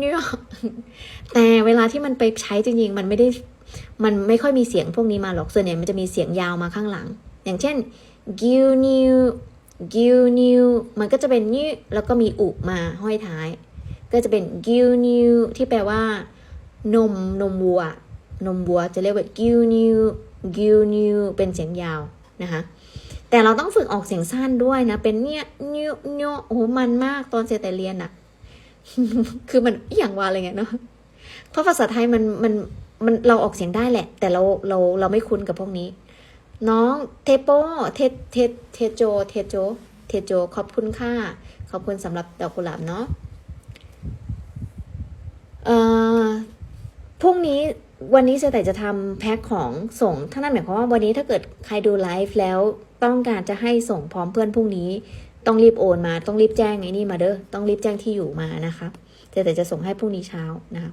เนี่ยแต่เวลาที่มันไปใช้จริงๆ มันไม่ได้ มันไม่ค่อยมีเสียงพวกนี้มาหรอก ส่วนใหญ่มันจะมีเสียงยาวมาข้างหลัง อย่างเช่นกิวนิวกิวนิวมันก็จะเป็นนี่แล้วก็มีอุมาห้อยท้าย ก็จะเป็นกิวนิวที่แปลว่า นมนมวัว นมวัวจะเรียกว่ากิวนิวกิวนิวเป็นเสียงยาวนะคะ แต่เราต้องฝึกออกเสียงสั้นด้วยนะ เป็นเนี่ยนิวเนยโอ้โหมันมากตอนเซแต่เรียนอะ คือมันอย่างว่าอะไรเงี้ยเนาะเพราะภาษาไทยมันมันมันเราออกเสียงได้แหละ แต่เราเราเราไม่คุ้นกับพวกนี้ น้องเทโปเทเทเทโจเทโจเทโจขอบคุณค่ะ ขอบคุณสำหรับดอกกุหลาบเนาะเอ่อพรุ่งนี้วันนี้เสแต่จะทำแพ็คของส่งท่านั้นหมายความว่าวันนี้ถ้าเกิดใครดูไลฟ์แล้วต้องการจะให้ส่งพร้อมเพื่อนพรุ่งนี้ ต้องรีบโอนมา ต้องรีบแจ้งไอ้นี่มาเด้อ ต้องรีบแจ้งที่อยู่มานะคะ แต่แต่จะส่งให้พรุ่งนี้เช้านะคะ